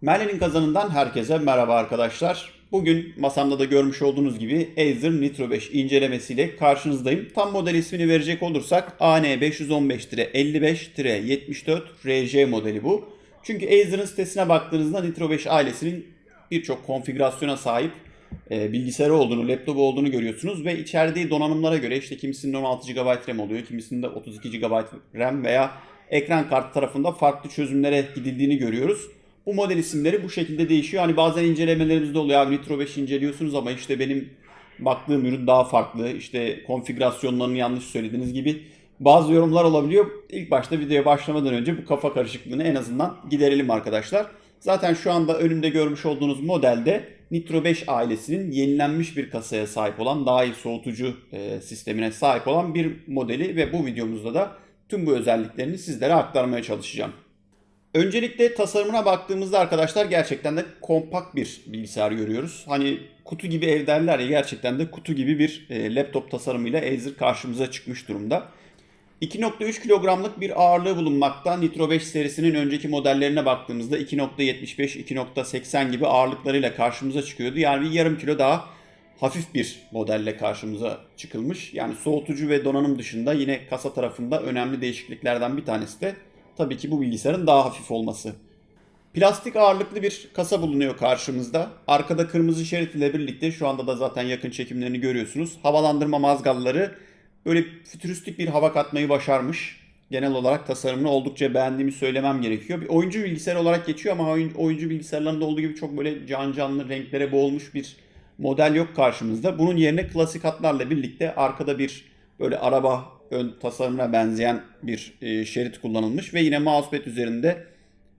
Merlin'in kazanından herkese merhaba arkadaşlar. Bugün masamda da görmüş olduğunuz gibi Acer Nitro 5 incelemesiyle karşınızdayım. Tam model ismini verecek olursak AN515-55-74 RJ modeli bu. Çünkü Acer'ın sitesine baktığınızda Nitro 5 ailesinin birçok konfigürasyona sahip e, bilgisayarı olduğunu, laptopu olduğunu görüyorsunuz ve içerdiği donanımlara göre işte kimisinin 16 GB RAM oluyor, kimisinde 32 GB RAM veya ekran kartı tarafında farklı çözümlere gidildiğini görüyoruz. Bu model isimleri bu şekilde değişiyor. Hani bazen incelemelerimizde oluyor abi Nitro 5 inceliyorsunuz ama işte benim baktığım ürün daha farklı. İşte konfigürasyonlarını yanlış söylediğiniz gibi bazı yorumlar olabiliyor. İlk başta videoya başlamadan önce bu kafa karışıklığını en azından giderelim arkadaşlar. Zaten şu anda önümde görmüş olduğunuz modelde Nitro 5 ailesinin yenilenmiş bir kasaya sahip olan, daha iyi soğutucu e, sistemine sahip olan bir modeli ve bu videomuzda da tüm bu özelliklerini sizlere aktarmaya çalışacağım. Öncelikle tasarımına baktığımızda arkadaşlar gerçekten de kompakt bir bilgisayar görüyoruz. Hani kutu gibi ev derler ya gerçekten de kutu gibi bir e, laptop tasarımıyla Acer karşımıza çıkmış durumda. 2.3 kilogramlık bir ağırlığı bulunmakta. Nitro 5 serisinin önceki modellerine baktığımızda 2.75-2.80 gibi ağırlıklarıyla karşımıza çıkıyordu. Yani bir yarım kilo daha hafif bir modelle karşımıza çıkılmış. Yani soğutucu ve donanım dışında yine kasa tarafında önemli değişikliklerden bir tanesi de tabii ki bu bilgisayarın daha hafif olması. Plastik ağırlıklı bir kasa bulunuyor karşımızda. Arkada kırmızı şerit ile birlikte şu anda da zaten yakın çekimlerini görüyorsunuz. Havalandırma mazgalları böyle fütüristik bir hava katmayı başarmış. Genel olarak tasarımını oldukça beğendiğimi söylemem gerekiyor. Bir oyuncu bilgisayar olarak geçiyor ama oyun, oyuncu bilgisayarlarında olduğu gibi çok böyle can canlı renklere boğulmuş bir model yok karşımızda. Bunun yerine klasik hatlarla birlikte arkada bir böyle araba ön tasarımına benzeyen bir e, şerit kullanılmış ve yine mousepad üzerinde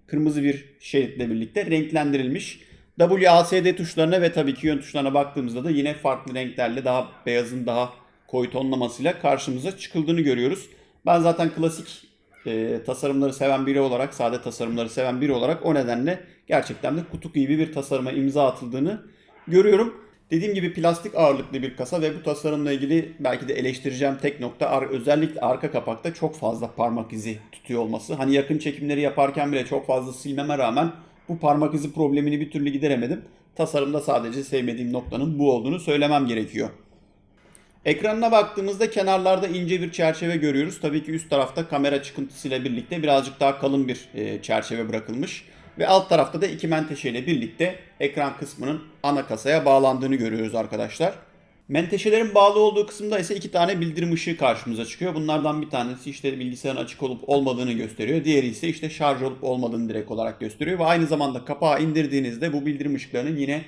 kırmızı bir şeritle birlikte renklendirilmiş. WASD tuşlarına ve tabii ki yön tuşlarına baktığımızda da yine farklı renklerle daha beyazın daha koyu tonlamasıyla karşımıza çıkıldığını görüyoruz. Ben zaten klasik e, tasarımları seven biri olarak, sade tasarımları seven biri olarak o nedenle gerçekten de kutu gibi bir tasarıma imza atıldığını görüyorum. Dediğim gibi plastik ağırlıklı bir kasa ve bu tasarımla ilgili belki de eleştireceğim tek nokta özellikle arka kapakta çok fazla parmak izi tutuyor olması. Hani yakın çekimleri yaparken bile çok fazla silmeme rağmen bu parmak izi problemini bir türlü gideremedim. Tasarımda sadece sevmediğim noktanın bu olduğunu söylemem gerekiyor. Ekranına baktığımızda kenarlarda ince bir çerçeve görüyoruz. Tabii ki üst tarafta kamera çıkıntısıyla birlikte birazcık daha kalın bir çerçeve bırakılmış. Ve alt tarafta da iki menteşe ile birlikte ekran kısmının ana kasaya bağlandığını görüyoruz arkadaşlar. Menteşelerin bağlı olduğu kısımda ise iki tane bildirim ışığı karşımıza çıkıyor. Bunlardan bir tanesi işte bilgisayarın açık olup olmadığını gösteriyor. Diğeri ise işte şarj olup olmadığını direkt olarak gösteriyor. Ve aynı zamanda kapağı indirdiğinizde bu bildirim ışıklarının yine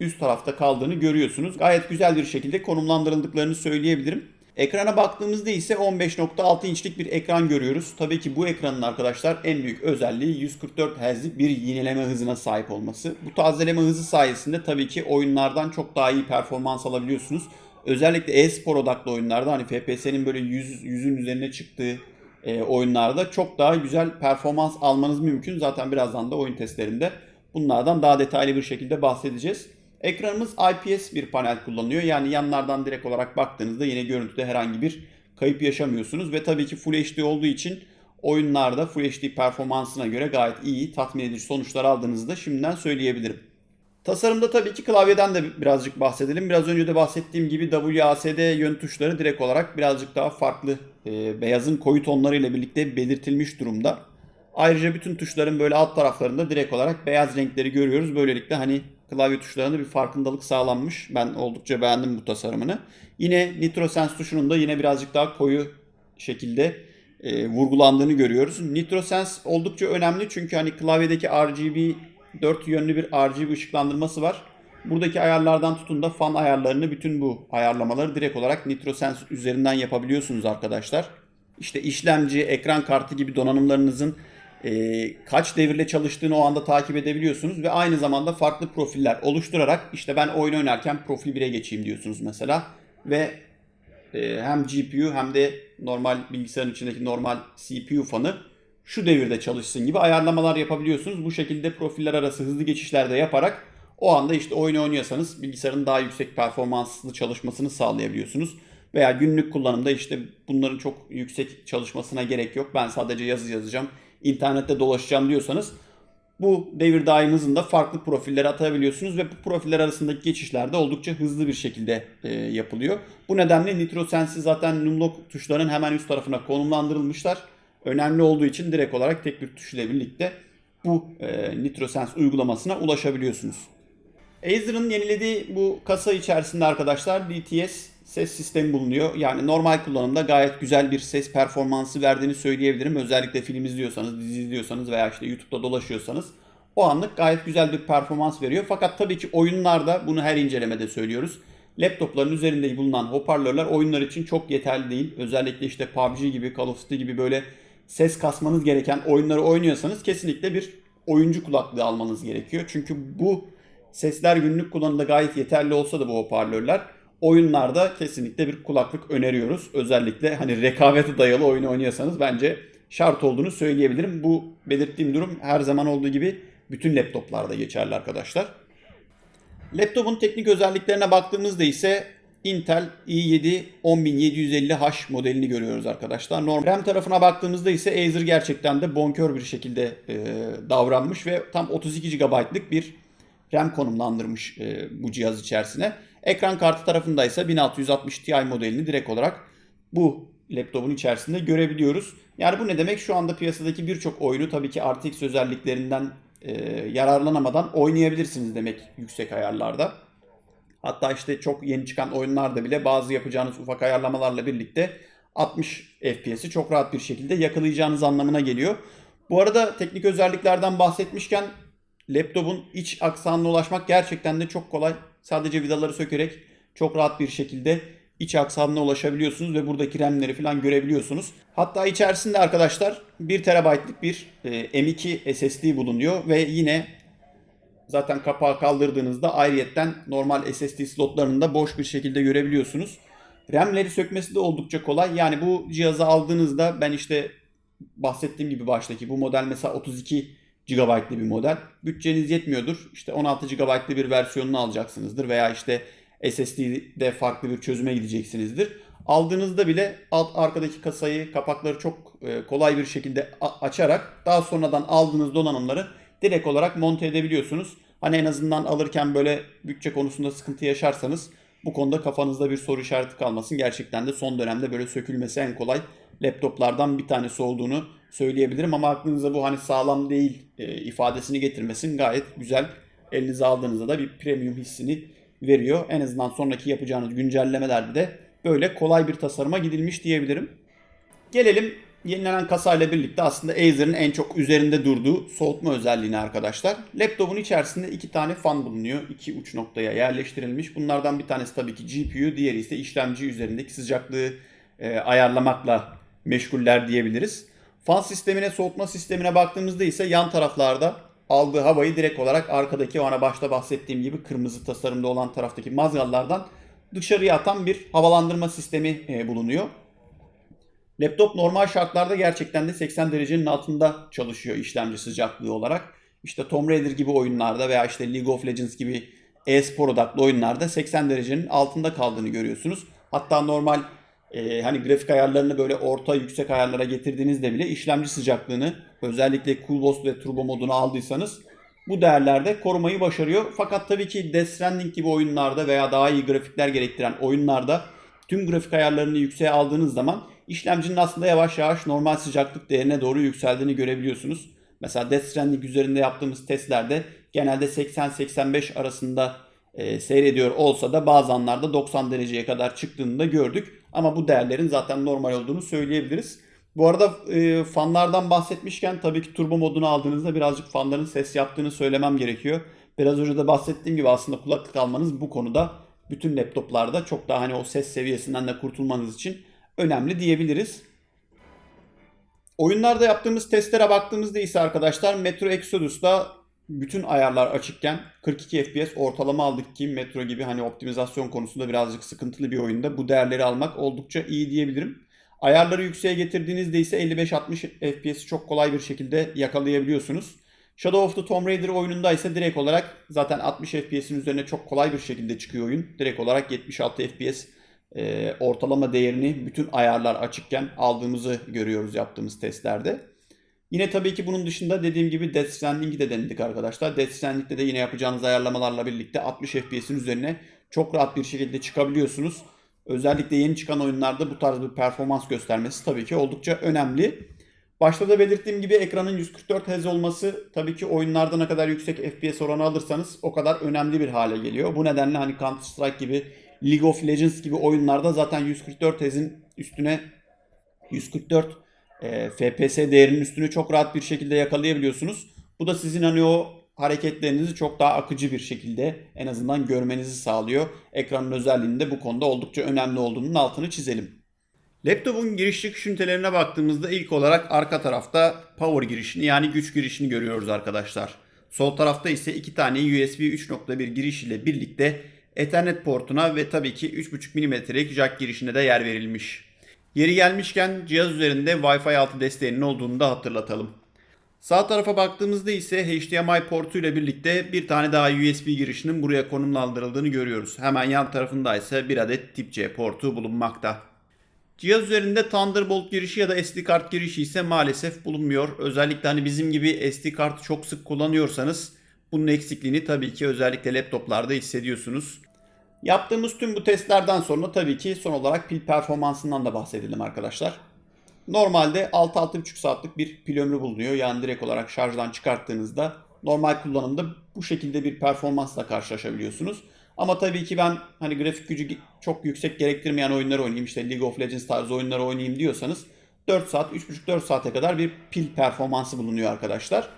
üst tarafta kaldığını görüyorsunuz. Gayet güzel bir şekilde konumlandırıldıklarını söyleyebilirim. Ekrana baktığımızda ise 15.6 inçlik bir ekran görüyoruz. Tabii ki bu ekranın arkadaşlar en büyük özelliği 144 Hz'lik bir yenileme hızına sahip olması. Bu tazeleme hızı sayesinde tabii ki oyunlardan çok daha iyi performans alabiliyorsunuz. Özellikle e-spor odaklı oyunlarda hani FPS'nin böyle 100, 100'ün üzerine çıktığı e, oyunlarda çok daha güzel performans almanız mümkün. Zaten birazdan da oyun testlerinde bunlardan daha detaylı bir şekilde bahsedeceğiz. Ekranımız IPS bir panel kullanıyor. Yani yanlardan direkt olarak baktığınızda yine görüntüde herhangi bir kayıp yaşamıyorsunuz. Ve tabii ki Full HD olduğu için oyunlarda Full HD performansına göre gayet iyi, tatmin edici sonuçlar aldığınızı da şimdiden söyleyebilirim. Tasarımda tabii ki klavyeden de birazcık bahsedelim. Biraz önce de bahsettiğim gibi WASD yön tuşları direkt olarak birazcık daha farklı e, beyazın koyu tonlarıyla birlikte belirtilmiş durumda. Ayrıca bütün tuşların böyle alt taraflarında direkt olarak beyaz renkleri görüyoruz. Böylelikle hani klavye tuşlarında bir farkındalık sağlanmış. Ben oldukça beğendim bu tasarımını. Yine NitroSense tuşunun da yine birazcık daha koyu şekilde e, vurgulandığını görüyoruz. NitroSense oldukça önemli çünkü hani klavyedeki RGB 4 yönlü bir RGB ışıklandırması var. Buradaki ayarlardan tutun da fan ayarlarını bütün bu ayarlamaları direkt olarak NitroSense üzerinden yapabiliyorsunuz arkadaşlar. İşte işlemci, ekran kartı gibi donanımlarınızın e, kaç devirle çalıştığını o anda takip edebiliyorsunuz ve aynı zamanda farklı profiller oluşturarak işte ben oyun oynarken profil 1'e geçeyim diyorsunuz mesela ve e, hem GPU hem de normal bilgisayarın içindeki normal CPU fanı şu devirde çalışsın gibi ayarlamalar yapabiliyorsunuz. Bu şekilde profiller arası hızlı geçişler de yaparak o anda işte oyun oynuyorsanız bilgisayarın daha yüksek performanslı çalışmasını sağlayabiliyorsunuz. Veya günlük kullanımda işte bunların çok yüksek çalışmasına gerek yok. Ben sadece yazı yazacağım internette dolaşacağım diyorsanız Bu devir daim hızında farklı profilleri atabiliyorsunuz ve bu profiller arasındaki geçişler de oldukça hızlı bir şekilde e, yapılıyor. Bu nedenle NitroSense'i zaten numlock tuşlarının hemen üst tarafına konumlandırılmışlar. Önemli olduğu için direkt olarak tek bir tuş ile birlikte bu e, NitroSense uygulamasına ulaşabiliyorsunuz. Acer'ın yenilediği bu kasa içerisinde arkadaşlar DTS ses sistemi bulunuyor. Yani normal kullanımda gayet güzel bir ses performansı verdiğini söyleyebilirim. Özellikle film izliyorsanız, dizi izliyorsanız veya işte YouTube'da dolaşıyorsanız o anlık gayet güzel bir performans veriyor. Fakat tabii ki oyunlarda bunu her incelemede söylüyoruz. Laptopların üzerinde bulunan hoparlörler oyunlar için çok yeterli değil. Özellikle işte PUBG gibi, Call of Duty gibi böyle ses kasmanız gereken oyunları oynuyorsanız kesinlikle bir oyuncu kulaklığı almanız gerekiyor. Çünkü bu sesler günlük kullanımda gayet yeterli olsa da bu hoparlörler oyunlarda kesinlikle bir kulaklık öneriyoruz. Özellikle hani rekabete dayalı oyun oynuyorsanız bence şart olduğunu söyleyebilirim. Bu belirttiğim durum her zaman olduğu gibi bütün laptoplarda geçerli arkadaşlar. Laptopun teknik özelliklerine baktığımızda ise Intel i7 10750H modelini görüyoruz arkadaşlar. Normal RAM tarafına baktığımızda ise Acer gerçekten de bonkör bir şekilde e, davranmış ve tam 32 GB'lık bir RAM konumlandırmış e, bu cihaz içerisine. Ekran kartı tarafında ise 1660 Ti modelini direkt olarak bu laptopun içerisinde görebiliyoruz. Yani bu ne demek? Şu anda piyasadaki birçok oyunu tabii ki RTX özelliklerinden e, yararlanamadan oynayabilirsiniz demek yüksek ayarlarda. Hatta işte çok yeni çıkan oyunlarda bile bazı yapacağınız ufak ayarlamalarla birlikte 60 FPS'i çok rahat bir şekilde yakalayacağınız anlamına geliyor. Bu arada teknik özelliklerden bahsetmişken laptopun iç aksanına ulaşmak gerçekten de çok kolay. Sadece vidaları sökerek çok rahat bir şekilde iç aksamına ulaşabiliyorsunuz ve buradaki RAM'leri falan görebiliyorsunuz. Hatta içerisinde arkadaşlar 1 TB'lık bir e, M2 SSD bulunuyor ve yine zaten kapağı kaldırdığınızda ayrıyetten normal SSD slotlarını da boş bir şekilde görebiliyorsunuz. RAM'leri sökmesi de oldukça kolay. Yani bu cihazı aldığınızda ben işte bahsettiğim gibi baştaki bu model mesela 32 GB'lı bir model. Bütçeniz yetmiyordur. İşte 16 GB'lı bir versiyonunu alacaksınızdır veya işte SSD'de farklı bir çözüme gideceksinizdir. Aldığınızda bile alt arkadaki kasayı, kapakları çok e, kolay bir şekilde açarak daha sonradan aldığınız donanımları direkt olarak monte edebiliyorsunuz. Hani en azından alırken böyle bütçe konusunda sıkıntı yaşarsanız bu konuda kafanızda bir soru işareti kalmasın. Gerçekten de son dönemde böyle sökülmesi en kolay laptoplardan bir tanesi olduğunu söyleyebilirim. Ama aklınıza bu hani sağlam değil e, ifadesini getirmesin gayet güzel. Elinize aldığınızda da bir premium hissini veriyor. En azından sonraki yapacağınız güncellemelerde de böyle kolay bir tasarıma gidilmiş diyebilirim. Gelelim yenilenen kasayla birlikte aslında Acer'ın en çok üzerinde durduğu soğutma özelliğine arkadaşlar. Laptopun içerisinde iki tane fan bulunuyor. İki uç noktaya yerleştirilmiş. Bunlardan bir tanesi tabii ki GPU, diğeri ise işlemci üzerindeki sıcaklığı e, ayarlamakla meşguller diyebiliriz. Fan sistemine, soğutma sistemine baktığımızda ise yan taraflarda aldığı havayı direkt olarak arkadaki ana başta bahsettiğim gibi kırmızı tasarımda olan taraftaki mazgallardan dışarıya atan bir havalandırma sistemi e, bulunuyor. Laptop normal şartlarda gerçekten de 80 derecenin altında çalışıyor işlemci sıcaklığı olarak. İşte Tomb Raider gibi oyunlarda veya işte League of Legends gibi e-spor odaklı oyunlarda 80 derecenin altında kaldığını görüyorsunuz. Hatta normal e, hani grafik ayarlarını böyle orta yüksek ayarlara getirdiğinizde bile işlemci sıcaklığını özellikle Cool Boost ve Turbo modunu aldıysanız bu değerlerde korumayı başarıyor. Fakat tabii ki Death Stranding gibi oyunlarda veya daha iyi grafikler gerektiren oyunlarda tüm grafik ayarlarını yükseğe aldığınız zaman işlemcinin aslında yavaş yavaş normal sıcaklık değerine doğru yükseldiğini görebiliyorsunuz. Mesela Death Stranding üzerinde yaptığımız testlerde genelde 80-85 arasında e, seyrediyor olsa da bazı anlarda 90 dereceye kadar çıktığını da gördük. Ama bu değerlerin zaten normal olduğunu söyleyebiliriz. Bu arada e, fanlardan bahsetmişken tabii ki turbo modunu aldığınızda birazcık fanların ses yaptığını söylemem gerekiyor. Biraz önce de bahsettiğim gibi aslında kulaklık almanız bu konuda bütün laptoplarda çok daha hani o ses seviyesinden de kurtulmanız için önemli diyebiliriz. Oyunlarda yaptığımız testlere baktığımızda ise arkadaşlar Metro Exodus'ta bütün ayarlar açıkken 42 FPS ortalama aldık ki Metro gibi hani optimizasyon konusunda birazcık sıkıntılı bir oyunda bu değerleri almak oldukça iyi diyebilirim. Ayarları yükseğe getirdiğinizde ise 55-60 FPS'i çok kolay bir şekilde yakalayabiliyorsunuz. Shadow of the Tomb Raider oyununda ise direkt olarak zaten 60 FPS'in üzerine çok kolay bir şekilde çıkıyor oyun. Direkt olarak 76 FPS e, ortalama değerini bütün ayarlar açıkken aldığımızı görüyoruz yaptığımız testlerde. Yine tabii ki bunun dışında dediğim gibi Death Stranding'i de denedik arkadaşlar. Death Stranding'de de yine yapacağınız ayarlamalarla birlikte 60 FPS'in üzerine çok rahat bir şekilde çıkabiliyorsunuz. Özellikle yeni çıkan oyunlarda bu tarz bir performans göstermesi tabii ki oldukça önemli. Başta da belirttiğim gibi ekranın 144 Hz olması tabii ki oyunlarda ne kadar yüksek FPS oranı alırsanız o kadar önemli bir hale geliyor. Bu nedenle hani Counter Strike gibi League of Legends gibi oyunlarda zaten 144 Hz'in üstüne 144 e, FPS değerinin üstünü çok rahat bir şekilde yakalayabiliyorsunuz. Bu da sizin hani o hareketlerinizi çok daha akıcı bir şekilde en azından görmenizi sağlıyor. Ekranın özelliğinde bu konuda oldukça önemli olduğunun altını çizelim. Laptopun giriş çıkış ünitelerine baktığımızda ilk olarak arka tarafta power girişini yani güç girişini görüyoruz arkadaşlar. Sol tarafta ise iki tane USB 3.1 giriş ile birlikte Ethernet portuna ve tabii ki 3.5 mm'lik jack girişine de yer verilmiş. Yeri gelmişken cihaz üzerinde Wi-Fi 6 desteğinin olduğunu da hatırlatalım. Sağ tarafa baktığımızda ise HDMI portu ile birlikte bir tane daha USB girişinin buraya konumlandırıldığını görüyoruz. Hemen yan tarafında ise bir adet tip C portu bulunmakta. Cihaz üzerinde Thunderbolt girişi ya da SD kart girişi ise maalesef bulunmuyor. Özellikle hani bizim gibi SD kartı çok sık kullanıyorsanız bunun eksikliğini tabii ki özellikle laptoplarda hissediyorsunuz. Yaptığımız tüm bu testlerden sonra tabii ki son olarak pil performansından da bahsedelim arkadaşlar. Normalde 6-6,5 saatlik bir pil ömrü bulunuyor. Yani direkt olarak şarjdan çıkarttığınızda normal kullanımda bu şekilde bir performansla karşılaşabiliyorsunuz. Ama tabii ki ben hani grafik gücü çok yüksek gerektirmeyen oyunlar oynayayım işte League of Legends tarzı oyunları oynayayım diyorsanız 4 saat 3,5-4 saate kadar bir pil performansı bulunuyor arkadaşlar.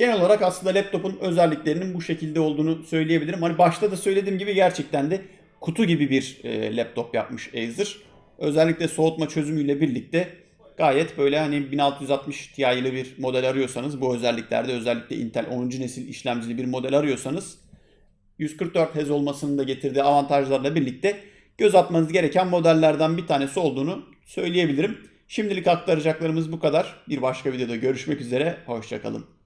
Genel olarak aslında laptopun özelliklerinin bu şekilde olduğunu söyleyebilirim. Hani başta da söylediğim gibi gerçekten de kutu gibi bir e, laptop yapmış Acer. Özellikle soğutma çözümüyle birlikte gayet böyle hani 1660 Ti ile bir model arıyorsanız bu özelliklerde özellikle Intel 10. nesil işlemcili bir model arıyorsanız 144 Hz olmasının da getirdiği avantajlarla birlikte göz atmanız gereken modellerden bir tanesi olduğunu söyleyebilirim. Şimdilik aktaracaklarımız bu kadar. Bir başka videoda görüşmek üzere. Hoşçakalın.